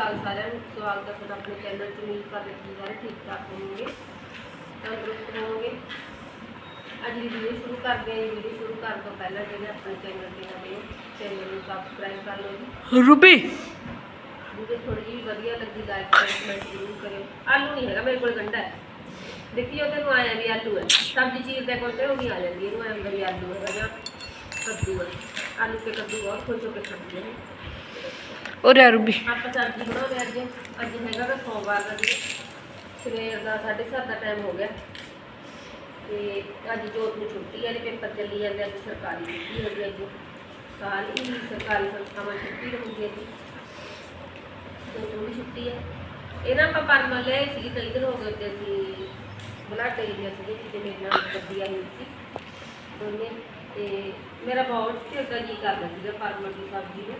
ਜੀ ਕੱਲ ਸਾਰਿਆਂ ਨੂੰ ਸਵਾਗਤ ਹੈ ਤੁਹਾਡਾ ਆਪਣੇ ਚੈਨਲ 'ਚ ਉਮੀਦ ਕਰਦੇ ਹਾਂ ਸਾਰੇ ਠੀਕ ਠਾਕ ਹੋਵੋਗੇ ਤੰਦਰੁਸਤ ਹੋਵੋਗੇ ਅੱਜ ਦੀ ਵੀਡੀਓ ਸ਼ੁਰੂ ਕਰਦੇ ਹਾਂ ਵੀਡੀਓ ਸ਼ੁਰੂ ਕਰਨ ਤੋਂ ਪਹਿਲਾਂ ਜਿਹੜੇ ਆਪਣੇ ਚੈਨਲ ਤੇ ਨਵੇਂ ਹੋ ਚੈਨਲ ਨੂੰ ਸਬਸਕ੍ਰਾਈਬ ਕਰ ਲਓ ਜੀ ਰੂਬੀ ਵੀਡੀਓ ਥੋੜੀ ਜਿਹੀ ਵਧੀਆ ਲੱਗੀ ਲਾਈਕ ਕਮੈਂਟ ਜ਼ਰੂਰ ਕਰਿਓ ਆਲੂ ਨਹੀਂ ਹੈਗਾ ਮੇਰੇ ਕੋਲ ਗੰਡਾ ਹੈ ਦੇਖੀ ਉਹਦੇ ਨੂੰ ਆਇਆ ਵੀ ਆਲੂ ਹੈ ਸਬਜ਼ੀ ਚੀਰ ਦੇ ਕੋਲ ਤੇ ਉਹ ਨਹੀਂ ਆ ਜਾਂਦੀ ਇਹਨੂੰ ਆਇਆ ਹੁੰਦਾ ਵੀ ਆਲੂ ਹੈਗਾ ਜਾਂ ਕੱਦੂ ਹੈ ਰੂਬੀ। ਆਪਾਂ ਸਬਜ਼ੀ ਬਣਾਉਂਦੇ ਅੱਜ ਅੱਜ ਹੈਗਾ ਗਾ ਸੋਮਵਾਰ ਦਾ ਦਿਨ। ਸਵੇਰ ਦਾ 7:30 ਦਾ ਟਾਈਮ ਹੋ ਗਿਆ। ਤੇ ਅੱਜ ਜੋਤ ਨੂੰ ਛੁੱਟੀ ਹੈ ਤੇ ਪੇਪਰ ਚੱਲੀ ਜਾਂਦੇ ਅੱਜ ਸਰਕਾਰੀ ਛੁੱਟੀ ਹੋ ਗਈ ਅੱਜ ਸਾਰੀ ਹੀ ਸਰਕਾਰੀ ਸੰਸਥਾਵਾਂ ਛੁੱਟੀ ਹੁੰਦੀ ਹੈ ਜੀ। ਜੋਤ ਨੂੰ ਛੁੱਟੀ ਹੈ ਇਹਨਾਂ ਆਪਾਂ ਪਰਮਲ ਲਿਆਏ ਸੀ ਕਈ ਦਿਨ ਹੋ ਗਏ ਤੇ ਅਸੀਂ ਬਲਾਡੇ ਏਰੀਆ ਸੀ ਜਿੱਥੇ ਮੇਰੇ ਨਾਲ ਗੱਡੀ ਆਈ ਸੀ। ਦੋਨੇ। ਤੇ ਮੇਰਾ ਬਹੁਤ ਚਿਰ ਜੀ ਕਰਦਾ ਸੀਗਾ ਪਰਮਲ ਦੀ ਸਬਜ਼ੀ ਨੂੰ।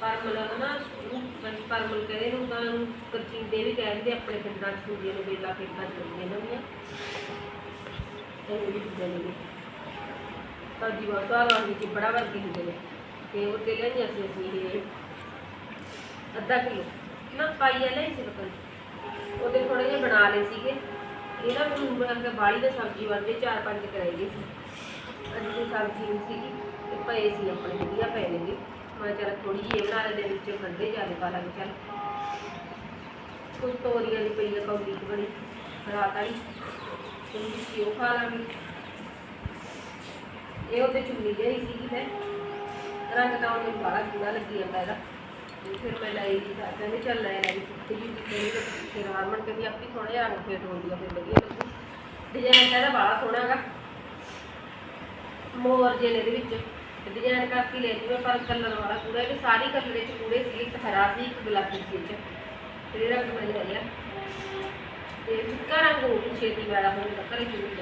ਪਰਮਲ ਆ ਉਹਨੂੰ ਪਰਮਲ ਕਹਿੰਦੇ ਨੂੰ ਤਾਂ ਉਹਨੂੰ ਕੱਚੀ ਵੀ ਕਹਿੰਦੇ ਆਪਣੇ ਪਿੰਡਾਂ 'ਚ ਹੁੰਦੀਆਂ ਨੇ ਵੇਲਾ ਪਿੰਡਾਂ 'ਚ ਹੁੰਦੀਆਂ ਨੇ ਉਹਦੀਆਂ। ਇਹ ਵੀ ਹੁੰਦੇ ਨੇ ਸਬਜ਼ੀ ਬਹੁਤ ਸਵਾਦ ਆਉਂਦੀ ਸੀ ਬੜਾ ਵਰਗੀ ਹੁੰਦੇ ਨੇ। ਤੇ ਉਹ ਤੇ ਲੈਣੀ ਅਸੀਂ ਅਸੀਂ ਇਹ ਅੱਧਾ ਕਿਲੋ। ਨਾ ਪਾਈਆ ਲਈ ਸੀ ਪਤਾ। ਉਹਦੇ ਥੋੜੇ ਜਿਹੇ ਬਣਾ ਲਏ ਸੀਗੇ। ਇਹਨਾਂ ਨੂੰ ਮੈਂ ਕਿਹਾ ਬਾੜੀ ਦਾ ਸਬਜ਼ੀ ਬਣਦੇ ਚਾਰ ਪੰਜ ਕਰਾਈ ਗਏ ਸੀ। ਅੱਜ ਦੀ ਸਬਜ਼ੀ ਸੀਗੀ ਤੇ ਪਏ ਸੀ ਆਪਣੇ, ਵਧੀਆ ਪਏ ਨੇਗੇ ਮੈਂ ਚਲ ਥੋੜੀ ਜਿਹੀ ਬਣਾ ਲੈਂਦੇ ਵਿੱਚ ਖੰਡੇ ਜ਼ਿਆਦਾ ਪਾ ਲਾਂਗੇ, ਚੱਲ। ਕੁਝ ਤੋਰੀਆਂ ਦੀ ਪਈ ਆ ਕੌਲੀ ਚ ਰਾਤ ਵਾਲੀ। ਥੋੜੀ ਜਿਹੀ ਉਹ ਖਾ ਲਾਂਗੇ। ਇਹ ਉਹਦੇ ਚੁੰਨੀ ਜਿਹੀ ਸੀਗੀ ਮੈਂ। ਰੰਗ ਤਾਂ ਉਹਨੂੰ ਬੜਾ ਪੂਰਾ ਲੱਗੀ ਜਾਂਦਾ ਇਹਦਾ। ਫਿਰ ਮੈਂ ਲਈ ਜੀ ਕਹਿੰਦੇ ਚੱਲ ਲੈ ਲੈ ਸੁੱਕੀ ਜੀ ਜਿਹੜੀ ਫਿਰ ਹਾਰਮਨ ਕਹਿੰਦੀ ਆਪੀ ਥੋੜਾ ਰੰਗ ਫੇਟ ਹੁੰਦੀ ਆ, ਫਿਰ ਵਧੀਆ ਲੱਗੂ। ਡਿਜ਼ਾਈਨ ਇਹਦਾ ਬੜਾ ਸੋਹਣਾ ਹੈਗਾ। ਮੋਰ ਜੇ ਨੇ ਇਹਦੇ ਵਿੱਚ। ਡਿਜ਼ਾਈਨ ਕਰਕੇ ਲੈ ਲਈ ਪਰ ਕਲਰ ਵਾਲਾ ਪੂਰਾ, ਇਹ ਸਾਰੀ ਕਲਰ ਵਿੱਚ ਪੂਰੇ ਸੀ ਇੱਕ ਹਰਾ ਸੀ, ਇੱਕ ਗੁਲਾਬੀ ਸੀ ਇਹ ਤੇ ਇਹ ਰੰਗ ਬਣ ਤੇ ਫਿੱਕਾ ਰੰਗ ਹੋ ਗਿਆ ਛੇਤੀ ਵਾਲਾ ਹੋਣ ਦਾ ਕਰੇ ਜੂਰੀ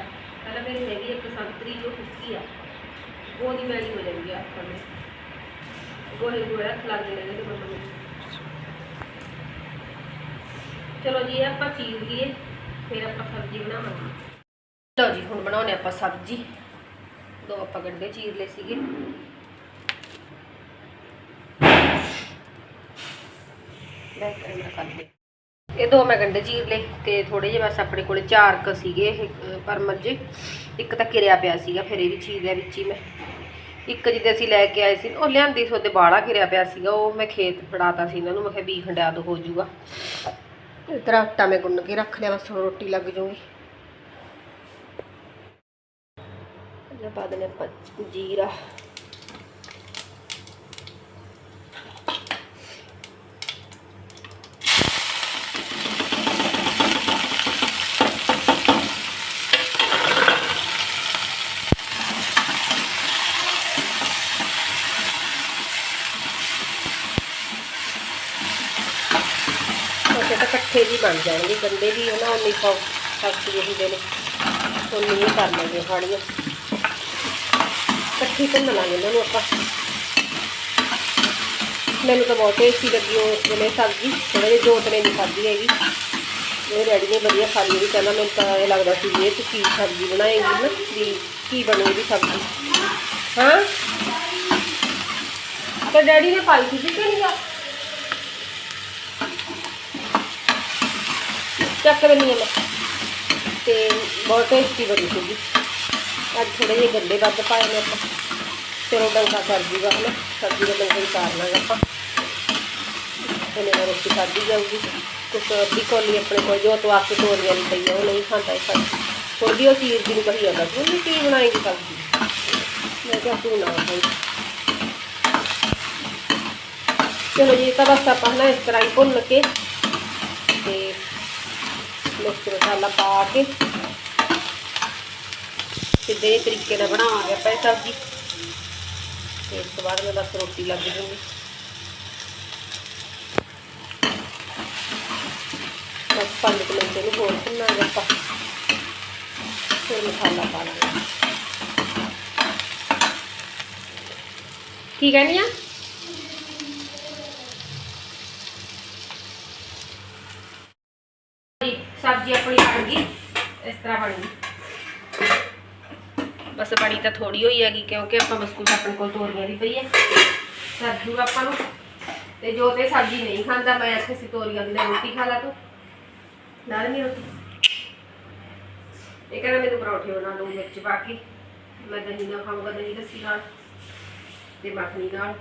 ਪਹਿਲਾਂ ਮੇਰੀ ਹੈਗੀ ਇੱਕ ਸੰਤਰੀ ਜੋ ਫਿੱਕੀ ਆ। ਉਹਦੀ ਮੈਲੀ ਹੋ ਜਾਂਦੀ ਆ ਆਪਾਂ ਨੂੰ। ਗੋਹੇ ਗੋਹੇ ਰੱਖ ਲੱਗਦੇ ਨੇ ਇਹਦੇ ਚਲੋ ਜੀ ਆਪਾਂ ਚੀਰ ਲਈਏ, ਫਿਰ ਆਪਾਂ ਸਬਜ਼ੀ ਬਣਾਵਾਂਗੇ। ਲਓ ਜੀ, ਹੁਣ ਬਣਾਉਣੇ ਆਪਾਂ ਸਬਜ਼ੀ। ਦੋ ਆਪਾਂ ਗੰਡੇ ਚੀਰ ਲਏ ਸੀਗੇ। ਮੈਂ ਕਰਨਾ ਕਰ ਲਿਆ ਇਹ ਦੋ ਮੈਂ ਗੰਡੇ ਚੀਰ ਲਏ ਤੇ ਥੋੜੇ ਜਿਹੇ ਬਸ ਆਪਣੇ ਕੋਲੇ ਚਾਰ ਕ ਸੀਗੇ ਇਹ ਅਹ, ਜੇ ਇੱਕ ਤਾਂ ਕਿਰਿਆ ਪਿਆ ਸੀਗਾ ਫਿਰ ਇਹ ਵੀ ਚੀਰ ਲਿਆ ਵਿੱਚ ਹੀ ਮੈਂ। ਇੱਕ ਜਿਹਦੇ ਅਸੀਂ ਲੈ ਕੇ ਆਏ ਸੀ ਉਹ ਲਿਆਂਦੀ ਸੀ ਉਹਦੇ ਬਾਲਾ ਕਿਰਿਆ ਪਿਆ ਸੀਗਾ ਉਹ ਮੈਂ ਖੇਤ ਫੜਾਤਾ ਸੀ ਇਹਨਾਂ ਨੂੰ ਮੈਂ ਕਿਹਾ ਵੀ ਖੰਡਿਆ ਦੋ ਹੋ ਜਾਊਗਾ। ਇਧਰ ਆਟਾ ਮੈਂ ਗੁੰਨ ਕੇ ਰੱਖ ਲਿਆ ਬਸ ਰੋਟੀ ਲੱਗ ਜੂਗੀ। ਇਹ ਪਾ ਦੇਣੇ ਆਪਾਂ ਜੀਰਾ। ਤਾਂ ਇਕੱਠੇ ਵੀ ਬਣ ਜਾਣਗੇ, ਗੰਦੇ ਵੀ ਉਹਨਾਂ ਉਨੀ ਪਾਉ ਸਬਜ਼ੀ ਹੁੰਦੇ ਨੇ। ਉਨੀ ਹੀ ਕਰ ਲਾਂਗੇ ਹਾੜੀਆਂ। ਇਕੱਠੀ ਭੁੰਨ ਇਹਨਾਂ ਨੂੰ ਆਪਾਂ ਮੈਨੂੰ ਤਾਂ ਬਹੁਤ ਟੇਸਟੀ ਲੱਗੀ ਉਹ ਵੇਲੇ ਸਬਜ਼ੀ ਥੋੜਾ ਜਿਹਾ ਦੋ ਨੇ ਦੀ ਖਾਧੀ ਹੈਗੀ। ਇਹ ਰੈਡੀ ਨੇ, ਵਧੀਆ ਖਾ ਲਈ ਵੀ ਕਹਿੰਦਾ ਮੈਨੂੰ ਤਾਂ ਇਹ ਲੱਗਦਾ ਸੀ ਵੀ ਇਹ ਚ ਕੀ ਸਬਜ਼ੀ ਬਣਾਏਗੀ ਨਾ, ਵੀ ਕੀ ਬਣੂਗੀ ਸਬਜ਼ੀ। ਹਾਂ? ਤਾਂ ਡੈਡੀ ਨੇ ਪਾਈ ਸੀ ਕਿ ਨਹੀਂ ਆ ਚੱਕ ਲੈਣੀ ਮੈਂ। ਤੇ ਬਹੁਤ ਟੇਸਟੀ ਬਣੀ ਸੀਗੀ। ਅੱਜ ਥੋੜੇ ਜਿਹੇ ਗੰਡੇ ਵੱਧ ਪਾਏ ਨੇ ਆਪਾਂ। ਚਲੋ ਡੰਕਾ ਕਰ ਜੂਗਾ ਹਨਾ। ਸਬਜ਼ੀ ਦਾ ਡੰਕਾ ਹੀ ਕਰ ਲਾਂਗੇ ਆਪਾਂ। ਤੇ ਮੇਰਾ ਰੋਟੀ ਖਾਧੀ ਜਾਊਗੀ। ਕੁਛ ਅੱਧੀ ਕੋਲੀ ਆਪਣੇ ਕੋਲ ਜੋ ਤੋਂ ਆਕੇ ਤੋਰੀਆਂ ਨਹੀਂ ਪਈ ਆ, ਉਹ ਨਹੀਂ ਖਾਂਦਾ ਇਹ ਸਬਜ਼ੀ। ਥੋੜੀ ਉਹ ਚੀਜ਼ ਦੀ ਨੂੰ ਕਹੀ ਜਾਂਦਾ ਤੂੰ ਵੀ ਕੀ ਬਣਾਏਗੀ ਸਬਜ਼ੀ। ਮੈਂ ਕਿਹਾ ਤੂੰ ਨਾ ਖਾਈ। ਚਲੋ ਜੀ ਇਹ ਤਾਂ ਬਸ ਆਪਾਂ ਨਾ ਇਸ ਤਰ੍ਹਾਂ ਹੀ ਭੁੰਨ ਕੇ ਤੇ ਮਿਰਚ ਮਸਾਲਾ ਪਾ ਕੇ ਸਿੱਧੇ ਜਿਹੇ ਤਰੀਕੇ ਨਾਲ ਬਣਾਵਾਂਗੇ ਆਪਾਂ ਇਹ ਸਬਜ਼ੀ। ਤੇ ਇਸ ਤੋਂ ਬਾਅਦ ਮੈਂ ਬਸ ਰੋਟੀ ਲੱਗ ਜੂਗੀ। ਬਸ ਪੰਜ ਮਿੰਟ ਇਹਨੂੰ ਹੋਰ ਭੁੰਨਾਂਗੇ ਆਪਾਂ। ਫਿਰ ਮਸਾਲਾ ਪਾ ਲਾਂਗੇ। ਕੀ ਕਹਿਣੀ ਆ? ਜੀ, ਸਬਜ਼ੀ ਆਪਣੀ ਬਣ ਗਈ। ਇਸ ਤਰ੍ਹਾਂ ਬਣ ਗਈ। ਬਸ ਬਣੀ ਤਾਂ ਥੋੜੀ ਹੋਈ ਹੈਗੀ, ਕਿਉਂਕਿ ਆਪਾਂ ਬਸ ਆਪਣੇ ਕੋਲ ਤੋਰੀਆਂ ਦੀ ਪਈ ਹੈ ਸਬਜ਼ੀ ਆਪਾਂ ਨੂੰ। ਤੇ ਜੋ ਤੇ ਸਬਜ਼ੀ ਨਹੀਂ ਖਾਂਦਾ, ਮੈਂ ਇੱਥੇ ਸਿਤੋਰੀਆਂ ਦੀ ਰੋਟੀ ਖਾ ਲਾ ਤੂੰ। ਨਾਲ ਨਹੀਂ ਰੋਟੀ। ਇਹ ਕਹਿੰਦਾ ਮੈਨੂੰ ਪਰੌਂਠੇ ਬਣਾ ਲਓ, ਮਿਰਚ ਪਾ ਕੇ। ਮੈਂ ਦਹੀਂ ਨਾਲ ਖਾਊਂਗਾ, ਦਹੀਂ ਲੱਸੀ ਨਾਲ ਤੇ ਮੱਖਣੀ ਨਾਲ।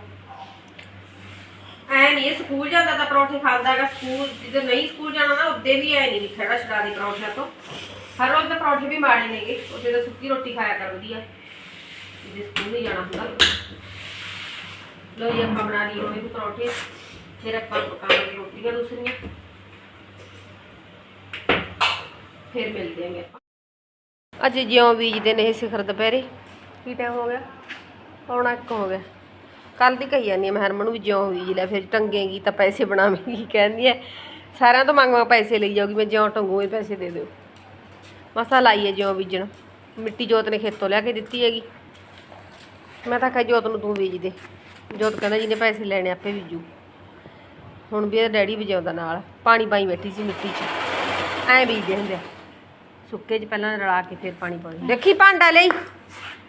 ਐ ਨਹੀਂ ਸਕੂਲ ਜਾਂਦਾ ਤਾਂ ਪਰੌਂਠੇ ਖਾਂਦਾ ਹੈਗਾ। ਸਕੂਲ, ਜਦੋਂ ਨਹੀਂ ਸਕੂਲ ਜਾਣਾ ਨਾ, ਉੱਦੇ ਵੀ ਐ ਨਹੀਂ ਖੜਾ ਛਡਾ ਦੇ ਪਰੌਂਠਿਆਂ ਤੋਂ। ਹਰ ਰੋਜ਼ ਤਾਂ ਪਰੌਂਠੇ ਵੀ ਮਾੜੇ ਨੇਗੇ ਉਹਦੇ ਤਾਂ ਸੁੱਕੀ ਰੋਟੀ ਖਾਇਆ ਕਰ ਵਧੀਆ ਜੇ ਸਕੂਲ ਨਹੀਂ ਜਾਣਾ ਹੁੰਦਾ। ਲੋ ਜੀ, ਆਪਾਂ ਬਣਾ ਲਈ ਉਹਨੇ ਪਰੌਂਠੇ। ਫਿਰ ਆਪਾਂ ਪਕਾਵਾਂਗੇ ਰੋਟੀਆਂ ਦੂਸਰੀਆਂ। ਫਿਰ ਮਿਲਦੇ ਆਂਗੇ ਅੱਜ ਜਿਉਂ ਬੀਜਦੇ ਨੇ ਇਹ ਸਿਖਰ ਦੁਪਹਿਰੇ। ਕੀ ਟਾਈਮ ਹੋ ਗਿਆ? ਪੌਣਾ ਇੱਕ ਹੋ ਗਿਆ। ਕੱਲ ਦੀ ਕਹੀ ਜਾਂਦੀ ਆ, ਮੈਂ ਹਰਮਨ ਨੂੰ ਵੀ ਜਿਉਂ ਬੀਜ ਲੈ, ਫਿਰ ਟੰਗੇਗੀ ਤਾਂ ਪੈਸੇ ਬਣਾਵੇਂਗੀ, ਕਹਿੰਦੀ ਐ ਸਾਰਿਆਂ ਤੋਂ ਮੰਗਵਾ ਪੈਸੇ ਲਈ ਜਾਊਗੀ, ਮੈਂ ਜਿਉਂ ਟੰਗੂ, ਇਹ ਪੈਸੇ ਦੇ ਦਿਓ। ਮਸਾ ਲਾਈਏ ਜਿਉਂ ਬੀਜਣ। ਮਿੱਟੀ ਜੋਤ ਨੇ ਖੇਤੋਂ ਲਿਆ ਕੇ ਦਿੱਤੀ ਹੈਗੀ। ਮੈਂ ਤਾਂ ਕਿਹਾ ਜੋਤ ਨੂੰ ਤੂੰ ਬੀਜ ਦੇ। ਜੋਤ ਕਹਿੰਦਾ ਜਿਹਨੇ ਪੈਸੇ ਲੈਣੇ ਆਪੇ ਬੀਜੂ। ਹੁਣ ਵੀ ਇਹਦਾ ਡੈਡੀ ਵਜਾਉਂਦਾ ਨਾਲ। ਪਾਣੀ ਪਾਈ ਬੈਠੀ ਸੀ ਮਿੱਟੀ 'ਚ। ਐਂ ਬੀਜਦੇ ਹੁੰਦੇ ਸੁੱਕੇ 'ਚ ਪਹਿਲਾਂ ਰਲਾ ਕੇ ਫਿਰ ਪਾਣੀ ਪਾਉਂਦੇ। ਦੇਖੀ ਭਾਂਡਾ ਲਈ।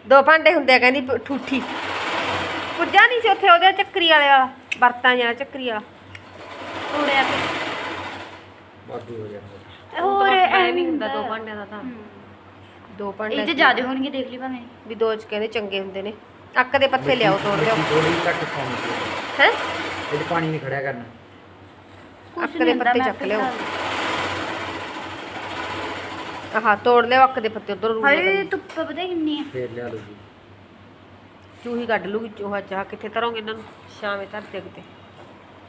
ਦੋ ਭਾਂਡੇ ਹੁੰਦੇ ਆ ਕਹਿੰਦੀ ਠੂਠੀ। ਪੁੱਜਾ ਨਹੀਂ ਸੀ ਉੱਥੇ ਉਹਦੇ ਚੱਕਰੀ ਵਾਲੇ ਵਾਲਾ ਬਰਤਾਂ ਜਾਂ ਚੱਕਰੀ ਵਾਲਾ। ਤੋੜਿਆ ਤੇ। ਵਾਧੂ ਹੋ ਜਾਂਦਾ ਹੋਰ ਐ ਵੀ ਹੁੰਦਾ ਦੋ ਭਾਂਡਿਆਂ ਦਾ ਤਾਂ। ਦੋ ਭਾਂਡੇ ਇਹ ਤੇ ਜ਼ਿਆਦਾ ਹੋਣਗੇ ਦੇਖ ਲਈ ਭਾਵੇਂ। ਵੀ ਦੋ ਚ ਕਹਿੰਦੇ ਚੰਗੇ ਹੁੰਦੇ ਨੇ। ਅੱਕ ਦੇ ਪੱਤੇ ਲਿਆਓ ਤੋੜ ਲਿਓ ਥੋੜੀ ਘੱਟ ਪਾਉਣੀ ਚਾਹੀਦੀ ਹੈ। ਇਹ 'ਚ ਪਾਣੀ ਨਹੀਂ ਖੜਿਆ ਕਰਨਾ। ਅੱਕ ਦੇ ਪੱਤੇ ਚੱਕ ਲਿਓ ਆਹ ਤੋੜ ਲਿਓ ਅੱਕ ਦੇ ਪੱਤੇ ਉਧਰ ਹਾਏ ਧੁੱਪ ਪਤਾ ਕਿੰਨੀ ਹੈ ਫੇਰ ਲਿਆ ਲਓ ਜੀ ਚੂਹੀ ਕੱਢ ਲੂਗੀ ਚੂਹਾ ਚਾਹ ਕਿੱਥੇ ਤਰੋਂਗੇ ਇਹਨਾਂ ਨੂੰ? ਸ਼ਾਮੇ ਧਰ ਦੇ ਕਿਤੇ।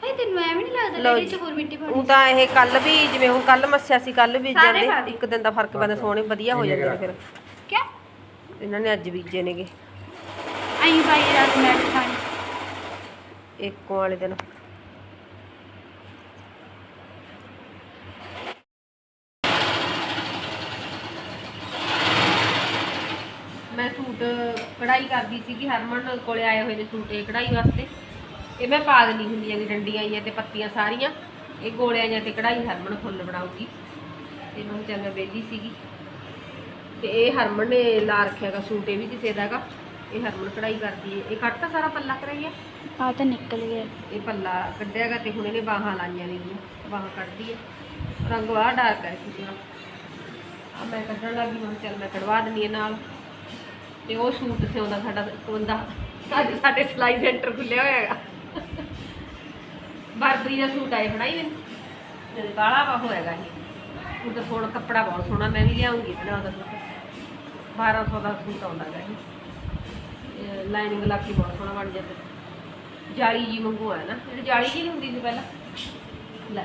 ਹਾਏ ਤੈਨੂੰ ਐਵੇਂ ਨਹੀਂ ਲੱਗਦਾ ਲਓ ਡੈਡੀ ਜੀ। ਚ ਹੋਰ ਮਿੱਟੀ ਪਾਉਣੀ ਉਹ ਤਾਂ ਇਹ ਕੱਲ ਵੀ ਜਿਵੇਂ ਹੁਣ ਕੱਲ ਮੱਸਿਆ ਸੀ ਕੱਲ ਵੀ ਸਾਰੇ ਜਾਂਦੇ ਪਾ ਦੇ। ਇੱਕ ਦਿਨ ਦਾ ਫ਼ਰਕ ਪੈਂਦਾ ਸੋਹਣੇ ਵਧੀਆ ਹੋ ਜਾਂਦੇ ਨੇ ਫਿਰ। ਕਿਆ? ਇਹਨਾਂ ਨੇ ਅੱਜ ਬੀਜੇ ਨੇਗੇ। ਆਈ ਭਾਈ ਰਾਤ ਮੈਟ ਖਾਣੀ। ਇੱਕੋ ਵਾਲੇ ਦਿਨ। ਮੈਂ ਸੂਟ ਕਢਾਈ ਕਰਦੀ ਸੀਗੀ ਹਰਮਨ ਕੋਲੇ ਆਏ ਹੋਏ ਨੇ ਸੂਟ ਇਹ ਕਢਾਈ ਵਾਸਤੇ। ਇਹ ਮੈਂ ਪਾ ਦਿੰਦੀ ਹੁੰਦੀ ਹੈਗੀ ਡੰਡੀਆਂ ਆਈਆਂ ਤੇ ਪੱਤੀਆਂ ਸਾਰੀਆਂ। ਇਹ ਗੋਲਿਆਂ ਜਾਂ ਤੇ ਕਢਾਈ ਹਰਮਨ ਫੁੱਲ ਬਣਾਉਗੀ ਤੇ ਮੈਂ ਚੱਲ ਮੈਂ ਵਿਹਲੀ ਸੀਗੀ। ਤੇ ਇਹ ਹਰਮਨ ਨੇ ਲਾ ਰੱਖਿਆਗਾ ਸੂਟ ਇਹ ਵੀ ਕਿਸੇ ਦਾ ਹੈਗਾ। ਇਹ ਹਰਮਨ ਕਢਾਈ ਕਰਦੀ ਹੈ। ਇਹ ਕੱਟ ਤਾਂ ਸਾਰਾ ਪੱਲਾ ਕਰਾਈ ਹੈ। ਆ ਤਾਂ ਨਿਕਲ ਗਿਆ। ਇਹ ਪੱਲਾ ਕੱਢਿਆਗਾ ਤੇ ਹੁਣ ਇਹਨੇ ਬਾਹਾਂ ਲਾਈਆਂ ਨੇਗੀਆਂ ਬਾਹਾਂ ਕੱਢਦੀ ਹੈ। ਰੰਗ ਵਾਹ ਡਾਰਕ ਹੈ ਇਸ ਦਾ ਆ ਮੈਂ ਕੱਢਣ ਲੱਗੀ ਮੈਂ ਚੱਲ ਮੈਂ ਕਢਵਾ ਦਿੰਦੀ ਹਾਂ ਨਾਲ। ਤੇ ਉਹ ਸੂਟ ਸਿਉਂਦਾ ਸਾਡਾ ਬੰਦਾ ਅੱਜ ਸਾਡੇ ਸਿਲਾਈ ਸੈਂਟਰ ਖੁੱਲਿਆ ਹੋਇਆ ਹੈਗਾ। ਬਰਬਰੀ ਦਾ ਸੂਟ ਆਏ ਫੜਾਈ ਮੈਨੂੰ। ਤੇ ਕਾਲਾ ਵਾ ਹੋਏਗਾ ਇਹ। ਉਹ ਤਾਂ ਸੋਹਣਾ ਕੱਪੜਾ ਬਹੁਤ ਸੋਹਣਾ ਮੈਂ ਵੀ ਲਿਆਉਂਗੀ ਬਣਾ ਦਾ ਸੂਟ 1200 ਦਾ ਸੂਟ ਆਉਂਦਾ ਹੈਗਾ ਇਹ ਲਾਈਨਿੰਗ ਲਾ ਕੇ ਬਹੁਤ ਸੋਹਣਾ ਬਣ ਜਾਂਦਾ ਜਾਲੀ ਜੀ ਵਾਂਗੂ ਹੈ ਨਾ। ਜਿਹੜੀ ਜਾਲੀ ਜੀ ਹੁੰਦੀ ਸੀ ਪਹਿਲਾਂ। ਲੈ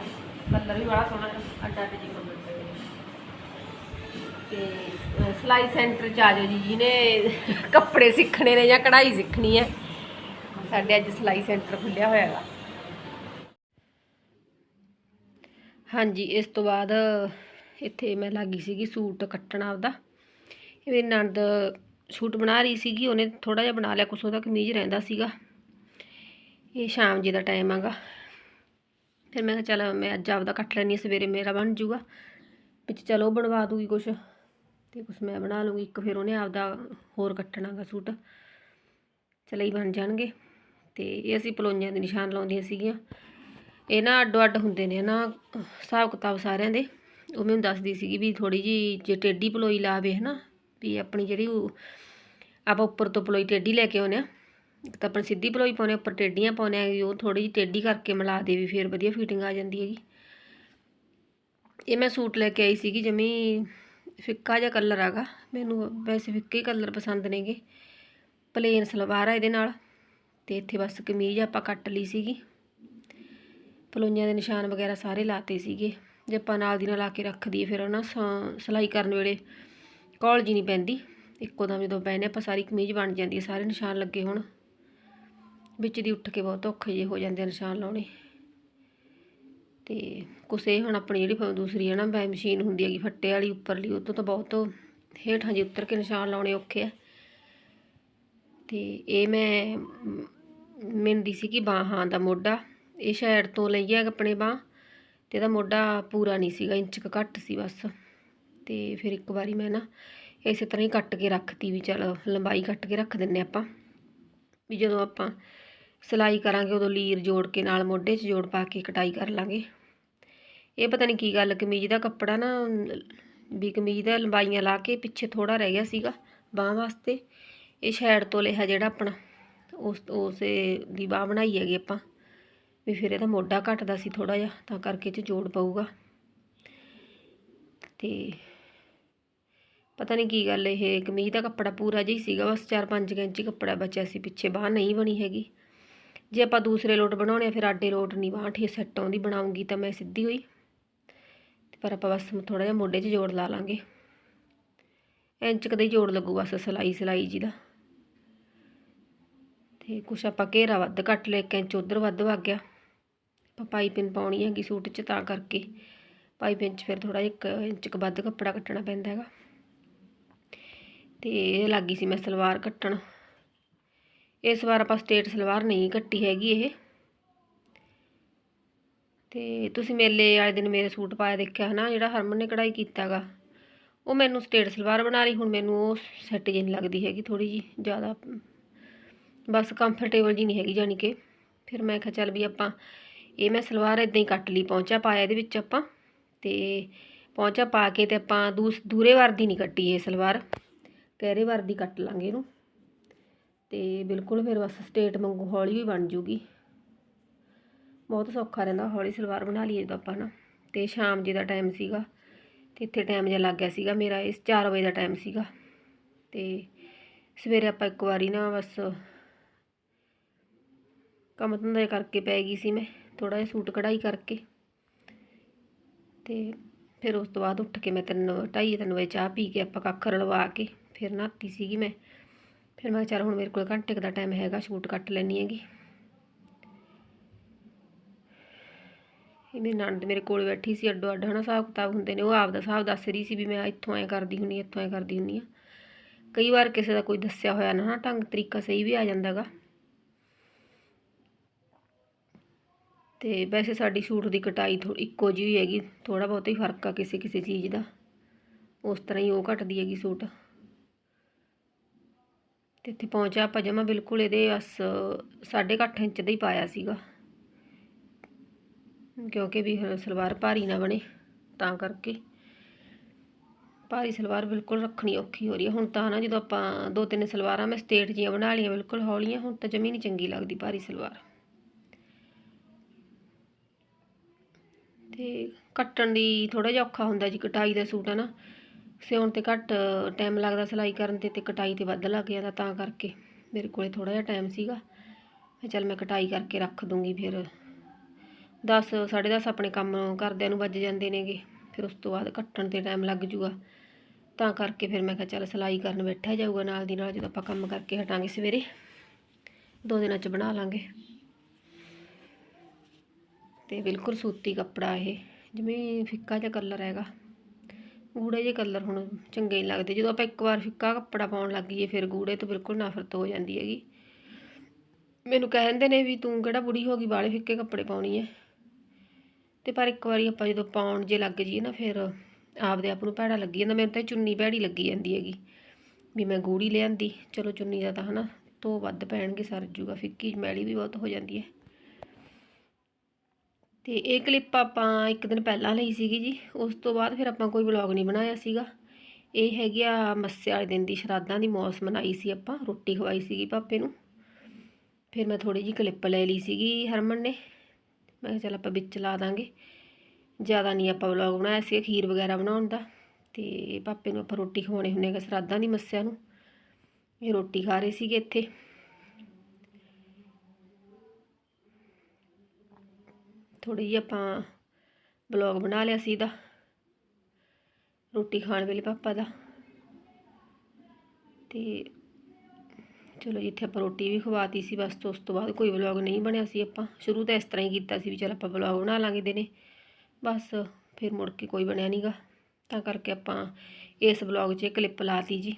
ਕਲਰ ਵੀ ਬੜਾ ਸੋਹਣਾ ਹੈ ਅੱਡਾ ਤੇ ਜੀ ਕਲਰ ਤੇ ਅਹ, ਸਿਲਾਈ ਸੈਂਟਰ ਚ ਆ ਜਾਓ ਜੀ ਜਿਹਨੇ ਕੱਪੜੇ ਸਿੱਖਣੇ ਨੇ ਜਾਂ ਕਢਾਈ ਸਿੱਖਣੀ ਹੈ। ਸਾਡੇ ਅੱਜ ਸਿਲਾਈ ਸੈਂਟਰ ਖੁੱਲਿਆ ਹੋਇਆ ਹੈਗਾ ਹਾਂਜੀ, ਇਸ ਤੋਂ ਬਾਅਦ ਇੱਥੇ ਮੈਂ ਲੱਗੀ ਸੀਗੀ ਸੂਟ ਕੱਟਣ ਆਪਦਾ। ਇਹ ਮੇਰੀ ਨਣਦ ਸੂਟ ਬਣਾ ਰਹੀ ਸੀਗੀ, ਉਹਨੇ ਥੋੜਾ ਜਿਹਾ ਬਣਾ ਲਿਆ, ਕੁਛ ਉਹਦਾ ਕਮੀਜ਼ ਰਹਿੰਦਾ ਸੀਗਾ। ਇਹ ਸ਼ਾਮ ਜੀ ਦਾ ਟਾਈਮ ਆਗਾ ਫਿਰ ਮੈਂ ਕਿਹਾ, ਚੱਲ ਮੈਂ ਅੱਜ ਆਪਦਾ ਕੱਟ ਲੈਣੀ ਸਵੇਰੇ ਮੇਰਾ ਬਣ ਜੂਗਾ। ਵਿੱਚ ਚਲੋ ਬਣਵਾ ਦੂਗੀ ਕੁਛ, ਤੇ ਕੁਛ ਮੈਂ ਬਣਾ ਲੂੰਗੀ। ਇੱਕ ਫਿਰ ਉਹਨੇ ਆਪਦਾ ਹੋਰ ਕੱਟਣਾਗਾ ਸੂਟ। ਚਲਈ ਬਣ ਜਾਣਗੇ। ਤੇ ਇਹ ਅਸੀਂ ਪਲੋਈਆਂ ਦੇ ਨਿਸ਼ਾਨ ਲਾਉਂਦੀਆਂ ਸੀਗੀਆਂ। ਇਹ ਨਾ ਅੱਡੋ ਅੱਡ ਹੁੰਦੇ ਨੇ ਨਾ ਹਿਸਾਬ ਕਿਤਾਬ ਸਾਰਿਆਂ ਦੇ। ਉਹ ਮੈਨੂੰ ਦੱਸਦੀ ਸੀਗੀ ਵੀ ਥੋੜੀ ਜੀ ਜੇ ਟੇਢੀ ਪਲੋਈ ਲਾਵੇ ਹਨਾ ਵੀ ਆਪਣੀ ਜਿਹੜੀ ਉਹ ਆਪਾਂ ਉੱਪਰ ਤੋਂ ਪਲੋਈ ਟੇਢੀ ਲੈ ਕੇ ਆਉਂਦੇ ਆ ਤਾਂ ਆਪਾਂ ਸਿੱਧੀ ਪਲੋਈ ਪਾਉਂਦੇ ਹਾਂ, ਉੱਪਰ ਟੇਢੀਆਂ ਪਾਉਂਦੇ ਆ ਉਹ ਥੋੜੀ ਜਿਹੀ ਟੇਢੀ ਕਰਕੇ ਮਿਲਾ ਦੇ ਵੀ ਫਿਰ ਵਧੀਆ ਫਿਟਿੰਗ ਆ ਜਾਂਦੀ ਹੈਗੀ। ਇਹ ਮੈਂ ਸੂਟ ਲੈ ਕੇ ਆਈ ਸੀਗੀ ਜਮੀ ਫਿੱਕਾ ਜਿਹਾ ਕਲਰ ਆਗਾ। ਮੈਨੂੰ ਵੈਸੇ ਫਿੱਕੇ ਕਲਰ ਪਸੰਦ ਨੇਗੇ। ਪਲੇਨ ਸਲਵਾਰ ਆ ਇਹਦੇ ਨਾਲ। ਤੇ ਇੱਥੇ ਬਸ ਕਮੀਜ਼ ਆਪਾਂ ਕੱਟ ਲਈ ਸੀਗੀ। ਪਲੋਈਆਂ ਦੇ ਨਿਸ਼ਾਨ ਵਗੈਰਾ ਸਾਰੇ ਲਾਤੇ ਸੀਗੇ। ਜੇ ਆਪਾਂ ਨਾਲ ਦੀ ਨਾਲ ਲਾ ਕੇ ਰੱਖ ਦਈਏ ਫਿਰ ਉਹਨਾਂ ਨਾ ਸ- ਸਿਲਾਈ ਕਰਨ ਵੇਲੇ ਕੌਲ ਜੀ ਨਹੀਂ ਪੈਂਦੀ। ਇੱਕੋ ਦਮ ਜਦੋਂ ਪੈਨੇ ਆਪਾਂ ਸਾਰੀ ਕਮੀਜ਼ ਬਣ ਜਾਂਦੀ ਹੈ ਸਾਰੇ ਨਿਸ਼ਾਨ ਲੱਗੇ ਹੋਣ। ਵਿੱਚ ਦੀ ਉੱਠ ਕੇ ਬਹੁਤ ਔਖੇ ਜਿਹੇ ਹੋ ਜਾਂਦੇ ਆ ਨਿਸ਼ਾਨ ਲਾਉਣੇ। ਤੇ ਕੁਛ ਹੁਣ ਆਪਣੀ ਜਿਹੜੀ ਦੂਸਰੀ ਹੈ ਨਾ ਬੈ ਮਸ਼ੀਨ ਹੁੰਦੀ ਹੈਗੀ ਫੱਟੇ ਵਾਲੀ ਉੱਪਰਲੀ ਉਹ ਤੋਂ ਤਾਂ ਬਹੁਤ ਹੇਠਾਂ ਜੀ ਉੱਤਰ ਕੇ ਨਿਸ਼ਾਨ ਲਾਉਣੇ ਔਖੇ ਆ। ਤੇ ਇਹ ਮੈਂ ਮ, ਮਿੰਦੀ ਸੀਗੀ ਬਾਹਾਂ ਦਾ ਮੋਢਾ। ਇਹ ਸਾਈਡ ਤੋਂ ਲਈ ਹੈ ਆਪਣੇ ਬਾਂਹ ਤੇ ਇਹਦਾ ਮੋਢਾ ਪੂਰਾ ਨਹੀਂ ਸੀਗਾ, ਇੰਚ ਕੁ ਘੱਟ ਸੀ ਬਸ। ਤੇ ਫਿਰ ਇੱਕ ਵਾਰੀ ਮੈਂ ਨਾ ਇਸੇ ਤਰ੍ਹਾਂ ਹੀ ਕੱਟ ਕੇ ਰੱਖਤੀ ਵੀ ਚਲ ਲੰਬਾਈ ਕੱਟ ਕੇ ਰੱਖ ਦਿੰਨੇ ਆਪਾਂ। ਵੀ ਜਦੋਂ ਆਪਾਂ ਸਿਲਾਈ ਕਰਾਂਗੇ ਉਦੋਂ ਲੀਰ ਜੋੜ ਕੇ ਨਾਲ ਮੋਢੇ 'ਚ ਜੋੜ ਪਾ ਕੇ ਕਟਾਈ ਕਰ ਲਾਂਗੇ। ਇਹ ਪਤਾ ਨਹੀਂ ਕੀ ਗੱਲ, ਕਮੀਜ਼ ਦਾ ਕੱਪੜਾ ਨਾ ਵੀ ਕਮੀਜ਼ ਦਾ ਲੰਬਾਈਆਂ ਲਾ ਕੇ ਪਿੱਛੇ ਥੋੜਾ ਰਹਿ ਗਿਆ ਸੀਗਾ ਬਾਹ ਵਾਸਤੇ। ਇਹ ਸ਼ੈਡ ਤੋਂ ਲਿਆ ਜਿਹੜਾ ਆਪਣਾ, ਉਸ, ਉਸੇ ਦੀ ਬਾਹ ਬਣਾਈ ਹੈਗੀ ਆਪਾਂ। ਵੀ ਫਿਰ ਇਹਦਾ ਮੋਢਾ ਘਟਦਾ ਸੀ ਥੋੜਾ ਜਿਹਾ, ਤਾਂ ਕਰਕੇ ਇਹ 'ਚ ਜੋੜ ਪਊਗਾ। ਤੇ ਪਤਾ ਨਹੀਂ ਕੀ ਗੱਲ ਇਹ ਕਮੀਜ਼ ਦਾ ਕੱਪੜਾ ਪੂਰਾ ਜਿਹਾ ਹੀ ਸੀਗਾ, ਬਸ 4-5 ਇੰਚ ਕੱਪੜਾ ਬਚਿਆ ਸੀ ਪਿੱਛੇ, ਬਾਹ ਨਹੀਂ ਬਣੀ ਹੈਗੀ। ਜੇ ਆਪਾਂ ਦੂਸਰੇ ਲੋਟ ਬਣਾਉਣੇ ਆ, ਫਿਰ ਆਡੇ ਲੋਟ ਨਹੀਂ, ਬਾਹ ਠੀਕ ਸੈੱਟ ਆਉਂਦੀ, ਬਣਾਉਂਗੀ ਤਾਂ ਮੈਂ ਸਿੱਧੀ ਹੋਈ। ਤੇ ਪਰ ਆਪਾਂ ਬਸ ਥੋੜਾ ਜਿਹਾ ਮੋਢੇ 'ਚ ਜੋੜ ਲਾ ਲਾਂਗੇ। ਇੰਚ ਕਦੇ ਜੋੜ ਲੱਗੂ ਬਸ, ਸਲਾਈ ਸਲਾਈ ਜੀ ਦਾ। ਤੇ ਕੁਛ ਆਪਾਂ ਘੇਰਾ ਵੱਧ ਕੱਟ ਲਿਆ, ਇੱਕ ਇੰਚ ਉਧਰ ਵੱਧ ਵਗ ਗਿਆ। ਆਪਾਂ ਪਾਈਪਿੰਗ ਪਾਉਣੀ ਹੈਗੀ ਸੂਟ 'ਚ ਤਾਂ ਕਰਕੇ। ਪਾਈਪਿੰਗ 'ਚ ਫਿਰ ਥੋੜਾ ਜਿਹਾ ਇੱਕ ਇੰਚ ਕੁ ਵੱਧ ਕੱਪੜਾ ਕੱਟਣਾ ਪੈਂਦਾ ਹੈਗਾ। ਤੇ ਇਹ ਲੱਗੀ ਸੀ ਮੈਂ ਸਲਵਾਰ ਕੱਟਣ। ਇਸ ਵਾਰ ਆਪਾਂ ਸਟੇਟ ਸਲਵਾਰ ਨਹੀਂ ਕੱਟੀ ਹੈਗੀ ਇਹ। ਤੇ ਤੁਸੀਂ ਮੇਲੇ ਵਾਲੇ ਦਿਨ ਮੇਰੇ ਸੂਟ ਪਾਇਆ ਦੇਖਿਆ ਹਨਾ, ਜਿਹੜਾ ਹਰਮਨ ਨੇ ਕਢਾਈ ਕੀਤਾਗਾ ਉਹ ਮੈਨੂੰ ਸਟੇਟ ਸਲਵਾਰ ਬਣਾ ਲਈ, ਹੁਣ ਮੈਨੂੰ ਉਹ ਸੈੱਟ ਜਿਹੀ ਨਹੀਂ ਲੱਗਦੀ ਹੈਗੀ ਥੋੜੀ ਜੀ ਜ਼ਿਆਦਾ ਬਸ ਕੰਫਰਟੇਬਲ ਜੀ ਨਹੀਂ ਹੈਗੀ ਜਾਨੀ ਕਿ। ਫਿਰ ਮੈਂ ਕਿਹਾ ਚੱਲ ਵੀ ਆਪਾਂ ਇਹ ਮੈਂ ਸਲਵਾਰ ਇਦਾਂ ਹੀ ਕੱਟ ਲਈ ਪਹੁੰਚਾ ਪਾਇਆ ਇਹਦੇ ਵਿੱਚ ਆਪਾਂ ਤੇ ਪਹੁੰਚਾ ਪਾ ਕੇ ਤੇ ਆਪਾਂ ਦੂਸ, ਦੂਰੇ ਵਰਦੀ ਨਹੀਂ ਕੱਟੀ ਇਹ ਸਲਵਾਰ, ਕਹਿਰੇ ਵਰਦੀ ਕੱਟ ਲਾਂਗੇ ਇਹਨੂੰ ਤੇ ਬਿਲਕੁਲ ਫਿਰ ਬਸ ਸਟੇਟ ਵਾਂਗੂ ਹੌਲੀ ਵੀ ਬਣ ਜੂਗੀ। ਬਹੁਤ ਸੌਖਾ ਰਹਿੰਦਾ ਹੌਲੀ ਸਲਵਾਰ ਬਣਾ ਲਈਏ ਜਦੋਂ ਆਪਾਂ ਨਾ, ਤੇ ਸ਼ਾਮ ਜੀ ਦਾ ਟਾਈਮ ਸੀਗਾ, ਤੇ ਇੱਥੇ ਟਾਈਮ ਜਿਹਾ ਲੱਗ ਗਿਆ ਸੀਗਾ ਮੇਰਾ, ਇਸ 4 ਵਜੇ ਦਾ ਟਾਈਮ ਸੀਗਾ ਤੇ ਸਵੇਰੇ ਆਪਾਂ ਇੱਕ ਵਾਰੀ ਨਾ ਬਸ ਕੰਮ ਧੰਦਾ ਕਰਕੇ ਪੈ ਗਈ ਸੀ ਮੈਂ। ਥੋੜਾ ਜਿਹਾ ਸੂਟ ਕਢਾਈ ਕਰਕੇ ਤੇ ਫਿਰ ਉਸ ਤੋਂ ਬਾਅਦ ਉੱਠ ਕੇ ਮੈਂ ਤਿੰਨ ਢਾਈ ਤਿੰਨ ਵਜੇ ਚਾਹ ਪੀ ਕੇ ਆਪਾਂ ਕੱਖ ਰਲਵਾ ਕੇ ਫਿਰ ਨਹਾਤੀ ਸੀਗੀ ਮੈਂ। ਫਿਰ ਮੈਂ ਕਿਹਾ ਚੱਲ ਹੁਣ ਮੇਰੇ ਕੋਲ ਘੰਟੇ ਕੁ ਦਾ ਟਾਈਮ ਹੈਗਾ, ਸ਼ੂਟ ਕੱਟ ਲੈਣੀ ਹੈਗੀ। ਇਹ ਮੇਰੀ ਨਣਦ ਮੇਰੇ ਕੋਲ ਬੈਠੀ ਸੀ, ਅੱਡੋ ਅੱਡ ਹਨਾ ਹਿਸਾਬ ਕਿਤਾਬ ਹੁੰਦੇ ਨੇ, ਉਹ ਆਪ ਦਾ ਹਿਸਾਬ ਦੱਸ ਰਹੀ ਸੀ ਵੀ ਮੈਂ ਇੱਥੋਂ ਐ ਕਰਦੀ ਹੁੰਨੀ ਇੱਥੋਂ ਐ ਕਰਦੀ ਹੁੰਨੀ ਆ ਕਈ ਵਾਰ ਕਿਸੇ ਦਾ ਕੋਈ ਦੱਸਿਆ ਹੋਇਆ ਨਾ ਨਾ ਢੰਗ ਤਰੀਕਾ ਸਹੀ ਵੀ ਆ ਜਾਂਦਾਗਾ। ਤੇ ਵੈਸੇ ਸਾਡੀ ਸੂਟ ਦੀ ਕਟਾਈ ਥੋੜੀ ਇੱਕੋ ਜਿਹੀ ਹੈਗੀ ਥੋੜਾ ਬਹੁਤਾ ਹੀ ਫ਼ਰਕ ਆ ਕਿਸੇ ਕਿਸੇ ਚੀਜ਼ ਦਾ। ਉਸ ਤਰ੍ਹਾਂ ਹੀ ਉਹ ਘਟਦੀ ਹੈਗੀ ਸੂਟ। ਤੇ ਇੱਥੇ ਪਹੁੰਚਿਆ ਆਪਾਂ ਜਮਾ ਬਿਲਕੁਲ ਇਹਦੇ ਬਸ 8.5 ਇੰਚ ਦਾ ਹੀ ਪਾਇਆ ਸੀਗਾ। ਕਿਉਂਕਿ ਵੀ ਸਲਵਾਰ ਭਾਰੀ ਨਾ ਬਣੇ, ਤਾਂ ਕਰਕੇ। ਭਾਰੀ ਸਲਵਾਰ ਬਿਲਕੁਲ ਰੱਖਣੀ ਔਖੀ ਹੋ ਰਹੀ ਹੈ ਹੁਣ ਤਾਂ ਨਾ ਜਦੋਂ ਆਪਾਂ ਦੋ ਤਿੰਨ ਸਲਵਾਰਾਂ ਮੈਂ ਸਟੇਟ ਜੀਆਂ ਬਣਾ ਲਈਆਂ, ਬਿਲਕੁਲ ਹੌਲੀਆਂ, ਹੁਣ ਤਾਂ ਜਮੀ ਨਹੀਂ ਚੰਗੀ ਲੱਗਦੀ ਭਾਰੀ ਸਲਵਾਰ। ਤੇ ਕੱਟਣ ਦੀ ਥੋੜਾ ਜਿਹਾ ਔਖਾ ਹੁੰਦਾ ਜੀ, ਕਟਾਈ ਦਾ ਸੂਟ ਹੈ ਨਾ ਸਿਉਣ ਤੇ ਘੱਟ ਟਾਈਮ ਲੱਗਦਾ ਸਿਲਾਈ ਕਰਨ ਤੇ ਤੇ ਕਟਾਈ ਤੇ ਵੱਧ ਲੱਗ ਜਾਂਦਾ ਤਾਂ ਕਰਕੇ। ਮੇਰੇ ਕੋਲੇ ਥੋੜਾ ਜਿਹਾ ਟਾਈਮ ਸੀਗਾ। ਮੈਂ ਚੱਲ ਮੈਂ ਕਟਾਈ ਕਰਕੇ ਰੱਖ ਦੂੰਗੀ ਫਿਰ। 10 10:30 ਆਪਣੇ ਕੰਮ ਕਰਦਿਆਂ ਨੂੰ ਵੱਜ ਜਾਂਦੇ ਨੇਗੇ। ਫਿਰ ਉਸ ਤੋਂ ਬਾਅਦ ਕੱਟਣ ਤੇ ਟਾਈਮ ਲੱਗ ਜੂਗਾ। ਤਾਂ ਕਰਕੇ ਫਿਰ ਮੈਂ ਕਿਹਾ ਚੱਲ ਸਿਲਾਈ ਕਰਨ ਬੈਠਾ ਜਾਊਗਾ ਨਾਲ ਦੀ ਨਾਲ ਜਦੋਂ ਆਪਾਂ ਕੰਮ ਕਰਕੇ ਹਟਾਂਗੇ ਸਵੇਰੇ। ਦੋ ਦਿਨਾਂ 'ਚ ਬਣਾ ਲਾਂਗੇ। ਤੇ ਬਿਲਕੁਲ ਸੂਤੀ ਕੱਪੜਾ ਇਹ, ਜਿਵੇਂ ਫਿੱਕਾ ਜਿਹਾ ਕਲਰ ਹੈਗਾ। ਗੂੜੇ ਜਿਹੇ ਕਲਰ ਹੁਣ ਚੰਗੇ ਨਹੀਂ ਲੱਗਦੇ। ਜਦੋਂ ਆਪਾਂ ਇੱਕ ਵਾਰ ਫਿੱਕਾ ਕੱਪੜਾ ਪਾਉਣ ਲੱਗ ਜਾਈਏ, ਫਿਰ ਗੂੜੇ ਤੋਂ ਬਿਲਕੁਲ ਨਫ਼ਰਤ ਹੋ ਜਾਂਦੀ ਹੈਗੀ। ਮੈਨੂੰ ਕਹਿੰਦੇ ਨੇ ਵੀ ਤੂੰ ਕਿਹੜਾ ਬੁੜੀ ਹੋ ਗਈ ਵਾਲੇ ਫਿੱਕੇ ਕੱਪੜੇ ਪਾਉਣੀ ਹੈ ਤੇ ਪਰ ਇੱਕ ਵਾਰੀ ਆਪਾਂ ਜਦੋਂ ਪਾਉਣ ਜੇ ਲੱਗ ਜਾਈਏ ਨਾ, ਫਿਰ ਆਪਦੇ ਆਪ ਨੂੰ ਭੈੜਾ ਲੱਗੀ ਜਾਂਦਾ। ਮੈਨੂੰ ਤਾਂ ਇਹ ਚੁੰਨੀ ਭੈੜੀ ਲੱਗੀ ਜਾਂਦੀ ਹੈਗੀ। ਵੀ ਮੈਂ ਗੂੜੀ ਲਿਆਂਦੀ, ਚਲੋ ਚੁੰਨੀ ਦਾ ਤਾਂ ਹਨਾ, ਤੋਂ ਵੱਧ ਪੈਣਗੇ, ਸਰ ਜੂਗਾ। ਫਿੱਕੀ ਮੈਲੀ ਵੀ ਬਹੁਤ ਹੋ ਜਾਂਦੀ ਹੈ ਤੇ ਇਹ ਕਲਿੱਪ ਆਪਾਂ ਇੱਕ ਦਿਨ ਪਹਿਲਾਂ ਲਈ ਸੀਗੀ ਜੀ। ਉਸ ਤੋਂ ਬਾਅਦ ਫਿਰ ਆਪਾਂ ਕੋਈ ਵਲੌਗ ਨਹੀਂ ਬਣਾਇਆ ਸੀਗਾ। ਇਹ ਹੈਗੀ ਆ ਮੱਸੇ ਵਾਲੇ ਦਿਨ ਦੀ ਸ਼ਰਾਧਾਂ ਦੀ ਮੌਸ ਮਨਾਈ ਸੀ ਆਪਾਂ, ਰੋਟੀ ਖਵਾਈ ਸੀਗੀ ਪਾਪੇ ਨੂੰ। ਫਿਰ ਮੈਂ ਥੋੜੀ ਜਿਹੀ ਕਲਿੱਪ ਲੈ ਲਈ ਸੀਗੀ ਹਰਮਨ ਨੇ। ਮੈਂ ਕਿਹਾ ਚੱਲ ਆਪਾਂ ਵਿੱਚ ਲਾ ਦਾਂਗੇ। ਜ਼ਿਆਦਾ ਨਹੀਂ ਆਪਾਂ ਵਲੌਗ ਬਣਾਇਆ ਸੀ ਖੀਰ ਵਗੈਰਾ ਬਣਾਉਣ ਦਾ। ਤੇ ਪਾਪੇ ਨੂੰ ਆਪਾਂ ਰੋਟੀ ਖਵਾਉਣੇ ਹੁੰਨੇ ਹੈਗੇ ਸ਼ਰਾਧਾਂ ਦੀ ਮੱਸਿਆ ਨੂੰ। ਇਹ ਰੋਟੀ ਖਾ ਰਹੇ ਸੀਗੇ ਇੱਥੇ। ਥੋੜੀ ਜਿਹੀ ਆਪਾਂ ਬਲੌਗ ਬਣਾ ਲਿਆ ਸੀ ਇਹਦਾ, ਰੋਟੀ ਖਾਣ ਵੇਲੇ ਪਾਪਾ ਦਾ। ਤੇ ਚਲੋ ਜਿੱਥੇ ਆਪਾਂ ਰੋਟੀ ਵੀ ਖਵਾਤੀ ਸੀ, ਬਸ ਉਸ ਤੋਂ ਬਾਅਦ ਕੋਈ ਵਲੌਗ ਨਹੀਂ ਬਣਿਆ ਸੀ ਆਪਾਂ। ਸ਼ੁਰੂ ਤਾਂ ਇਸ ਤਰ੍ਹਾਂ ਹੀ ਕੀਤਾ ਸੀ ਵੀ ਚਲ ਆਪਾਂ ਵਲੌਗ ਬਣਾ ਲਾਂਗੇ ਦਿਨੇ। ਬਸ ਫਿਰ ਮੁੜ ਕੇ ਕੋਈ ਬਣਿਆ ਨਹੀਂਗਾ ਤਾਂ ਕਰਕੇ ਆਪਾਂ ਇਸ ਵਲੌਗ 'ਚ ਕਲਿੱਪ ਲਾਤੀ ਜੀ।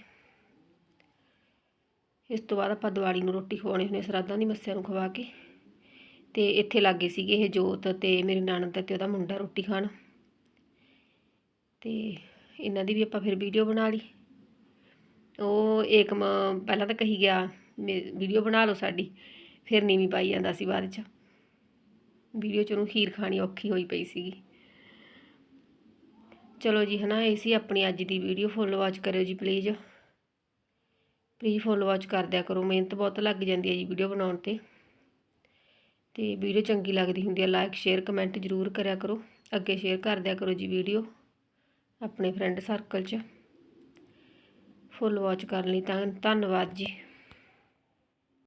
ਇਸ ਤੋਂ ਬਾਅਦ ਆਪਾਂ ਦੀਵਾਲੀ ਨੂੰ ਰੋਟੀ ਖਵਾਉਣੀ ਹੁੰਦੀ ਸਰਾਧਾਂ ਦੀ ਮੱਸਿਆ ਨੂੰ ਖਵਾ ਕੇ। ਤੇ ਇੱਥੇ ਲੱਗੇ ਸੀਗੇ ਇਹ ਜੋਤ ਤੇ ਮੇਰੇ ਨਣਦ ਤੇ ਉਹਦਾ ਮੁੰਡਾ ਰੋਟੀ ਖਾਣ। ਤੇ ਇਹਨਾਂ ਦੀ ਵੀ ਆਪਾਂ ਫਿਰ ਵੀਡੀਓ ਬਣਾ ਲਈ। ਉਹ ਏਕਮ ਪਹਿਲਾਂ ਤਾਂ ਕਹੀ ਗਿਆ ਵੀਡੀਓ ਬਣਾ ਲਓ ਸਾਡੀ, ਫਿਰ ਨੀਵੀਂ ਪਾਈ ਜਾਂਦਾ ਸੀ ਬਾਅਦ ਚ। ਵੀਡੀਓ ਚ ਉਹਨੂੰ ਖੀਰ ਖਾਣੀ ਔਖੀ ਹੋਈ ਪਈ ਸੀਗੀ। ਚਲੋ ਜੀ ਹਨਾ, ਇਹ ਸੀ ਆਪਣੀ ਅੱਜ ਦੀ ਵੀਡੀਓ ਫੁੱਲ ਵਾਚ ਕਰਿਓ ਜੀ ਪਲੀਜ਼ ਪਲੀਜ਼ ਫੁੱਲ ਵਾਚ ਕਰ ਦਿਆ ਕਰੋ, ਮਿਹਨਤ ਬਹੁਤ ਲੱਗ ਜਾਂਦੀ ਹੈ ਜੀ ਵੀਡੀਓ ਬਣਾਉਣ ਤੇ। ਤੇ ਵੀਡੀਓ ਚੰਗੀ ਲੱਗਦੀ ਹੁੰਦੀ ਹੈ ਲਾਈਕ ਸ਼ੇਅਰ ਕਮੈਂਟ ਜ਼ਰੂਰ ਕਰਿਆ ਕਰੋ। ਅੱਗੇ ਸ਼ੇਅਰ ਕਰ ਦਿਆ ਕਰੋ ਜੀ ਵੀਡੀਓ ਆਪਣੇ ਫਰੈਂਡ ਸਰਕਲ 'ਚ। ਫੁੱਲ ਵਾਚ ਕਰਨ ਲਈ ਤਾਂ, ਧੰਨਵਾਦ ਜੀ।